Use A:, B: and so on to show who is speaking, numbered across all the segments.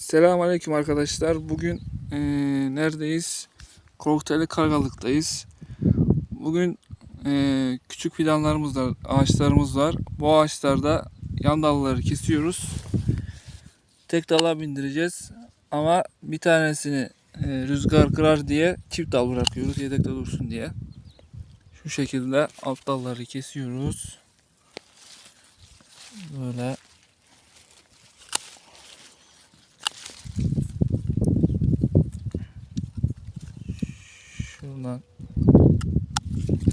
A: Selamünaleyküm arkadaşlar. Bugün eee, neredeyiz? Kokteyli Kargalık'tayız. Bugün eee, küçük fidanlarımız var, ağaçlarımız var. Bu ağaçlarda yan dalları kesiyoruz. Tek dala bindireceğiz. Ama bir tanesini eee, rüzgar kırar diye çift dal bırakıyoruz yedekte dursun diye. Şu şekilde alt dalları kesiyoruz. Böyle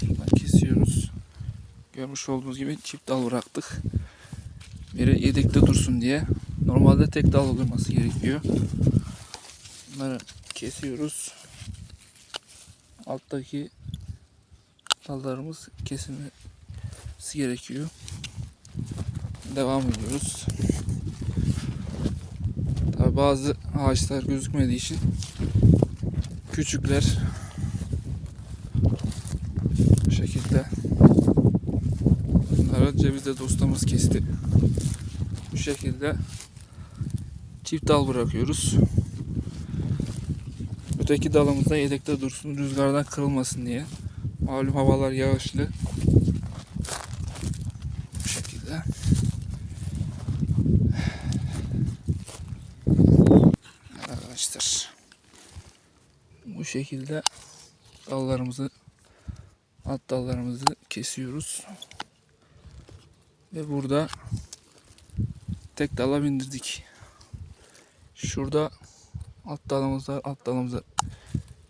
A: Şuradan kesiyoruz. Görmüş olduğunuz gibi çift dal bıraktık. Biri yedekte dursun diye. Normalde tek dal olması gerekiyor. Bunları kesiyoruz. Alttaki dallarımız kesilmesi gerekiyor. Devam ediyoruz. Tabi bazı ağaçlar gözükmediği için küçükler şekilde. Bunları cevizde dostumuz kesti. Bu şekilde çift dal bırakıyoruz. Öteki dalımız da yedekte dursun rüzgardan kırılmasın diye. Malum havalar yağışlı. Bu şekilde. Arkadaşlar bu şekilde dallarımızı alt dallarımızı kesiyoruz. Ve burada tek dala bindirdik. Şurada alt dalımızı alt dalımızı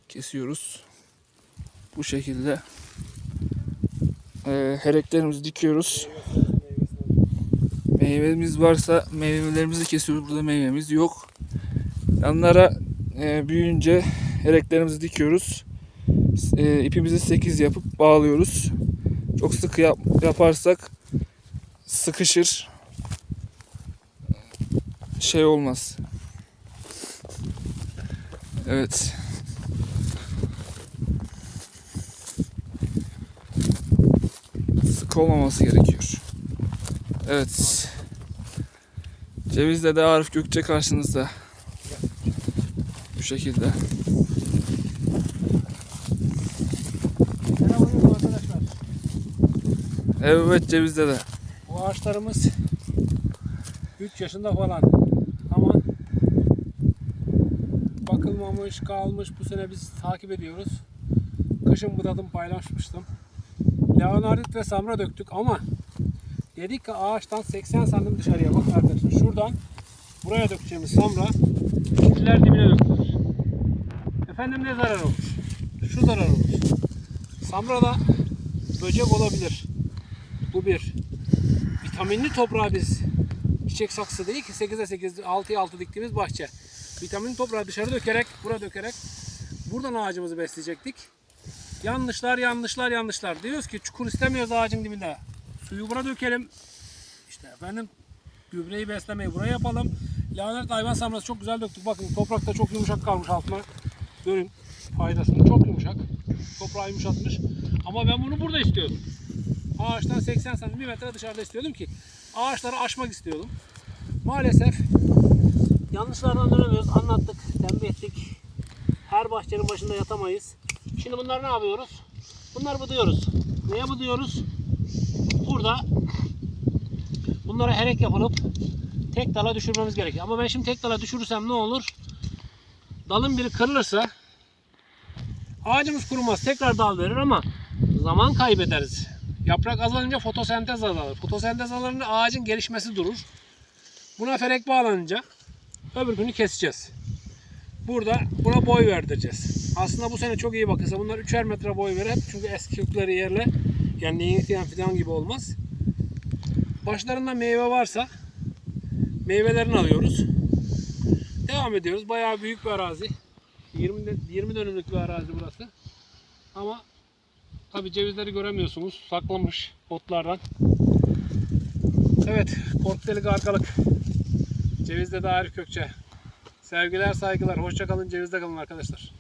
A: kesiyoruz. Bu şekilde eee hereklerimizi dikiyoruz. Meyvemiz varsa meyvelerimizi kesiyoruz. Burada meyvemiz yok. Yanlara eee, büyüyünce Hereklerimizi dikiyoruz. E, ipimizi 8 yapıp bağlıyoruz. Çok sıkı yap- yaparsak sıkışır. Şey olmaz. Evet. Sık olmaması gerekiyor. Evet. Cevizle de Arif Gökçe karşınızda. Bu şekilde.
B: Selamünaleyküm arkadaşlar.
A: Evet cevizde de.
B: Bu ağaçlarımız 3 yaşında falan ama bakılmamış kalmış bu sene biz takip ediyoruz. Kışın budadım paylaşmıştım. Leonardit ve samra döktük ama dedik ki ağaçtan 80 santim dışarıya bak arkadaşlar. Şuradan buraya dökeceğimiz samra iler dibine dökülür. Efendim ne zarar olur? Şu zarar olur. Samrada böcek olabilir. Bu bir. Vitaminli toprağı biz çiçek saksı değil ki 8'e 8, 6'ya 6 diktiğimiz bahçe. Vitaminli toprağı dışarı dökerek, bura dökerek buradan ağacımızı besleyecektik. Yanlışlar, yanlışlar, yanlışlar. Diyoruz ki çukur istemiyoruz ağacın dibinde. Suyu bura dökelim. İşte efendim gübreyi beslemeyi buraya yapalım. Lanet hayvan samrası çok güzel döktük. Bakın toprak da çok yumuşak kalmış altına. Görün faydasını çok yumuşak. Toprağı yumuşatmış. Ama ben bunu burada istiyordum. Ağaçtan 80 santim bir metre dışarıda istiyordum ki ağaçları aşmak istiyordum. Maalesef yanlışlardan dönemiyoruz. Anlattık, tembih ettik. Her bahçenin başında yatamayız. Şimdi bunları ne yapıyoruz? Bunları bıdıyoruz. Neye bıdıyoruz? Burada bunlara herek yapılıp tek dala düşürmemiz gerekiyor. Ama ben şimdi tek dala düşürürsem ne olur? Dalın biri kırılırsa ağacımız kurumaz. Tekrar dal verir ama zaman kaybederiz. Yaprak azalınca fotosentez azalır. Fotosentez azalınca ağacın gelişmesi durur. Buna ferek bağlanınca öbür günü keseceğiz. Burada buna boy verdireceğiz. Aslında bu sene çok iyi bakılsa bunlar 3'er metre boy verir. Çünkü eski kökleri yerle yani yeni fidan gibi olmaz. Başlarında meyve varsa meyvelerini alıyoruz. Devam ediyoruz. Bayağı büyük bir arazi. 20, de- 20 dönümlük bir arazi burası. Ama Tabi cevizleri göremiyorsunuz. Saklamış otlardan. Evet. Korkdelik arkalık. Cevizde de Arif Kökçe. Sevgiler saygılar. Hoşça kalın. Cevizde kalın arkadaşlar.